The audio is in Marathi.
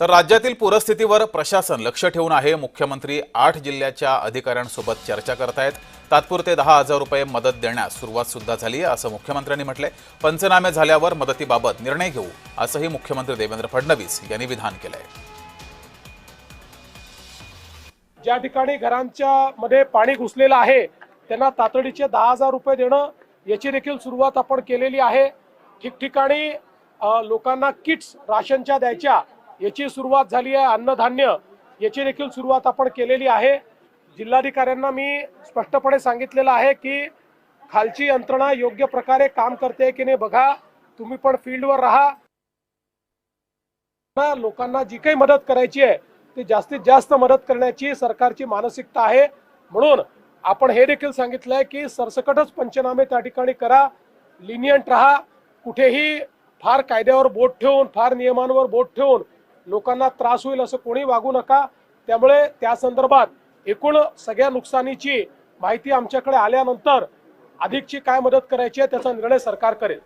तर राज्यातील पूरस्थितीवर प्रशासन लक्ष ठेवून आहे. मुख्यमंत्री आठ जिल्ह्याच्या अधिकाऱ्यांसोबत चर्चा करतायत. तात्पुरते दहा हजार रुपये मदत देण्यास सुरुवात सुद्धा झाली आहे असं मुख्यमंत्र्यांनी म्हटलंय. पंचनामे झाल्यावर मदतीबाबत निर्णय घेऊ असंही मुख्यमंत्री देवेंद्र फडणवीस यांनी विधान केलंय. ज्या ठिकाणी घरांच्या मध्ये पाणी घुसलेलं आहे त्यांना तातडीचे दहा हजार रुपये देणं याची देखील सुरुवात आपण केलेली आहे. ठिकठिकाणी लोकांना किट्स राशनच्या द्यायच्या याची सुरुवात झाली आहे अन्नधान्य. याची देखील सुरुवात आपण केलेली आहे. जिल्हाधिकाऱ्यांना मी स्पष्टपणे सांगितलेलं आहे की खालची यंत्रणा योग्य प्रकारे काम करते की नाही बघा. तुम्ही पण फील्डवर राहा. ना लोकांना जी काही मदत करायची आहे ती जास्तीत जास्त मदत करण्याची सरकारची मानसिकता आहे. म्हणून आपण हे देखील सांगितलंय की सरसकटच पंचनामे त्या ठिकाणी करा. लिनियंट राहा. कुठेही फार कायद्यावर बोट ठेवून फार नियमांवर बोट ठेवून लोकांना त्रास होईल असं कोणी वागू नका. त्यामुळे त्या संदर्भात एकूण सगळ्या नुकसानीची माहिती आमच्याकडे आल्यानंतर अधिकची काय मदत करायची आहे त्याचा निर्णय सरकार करेल.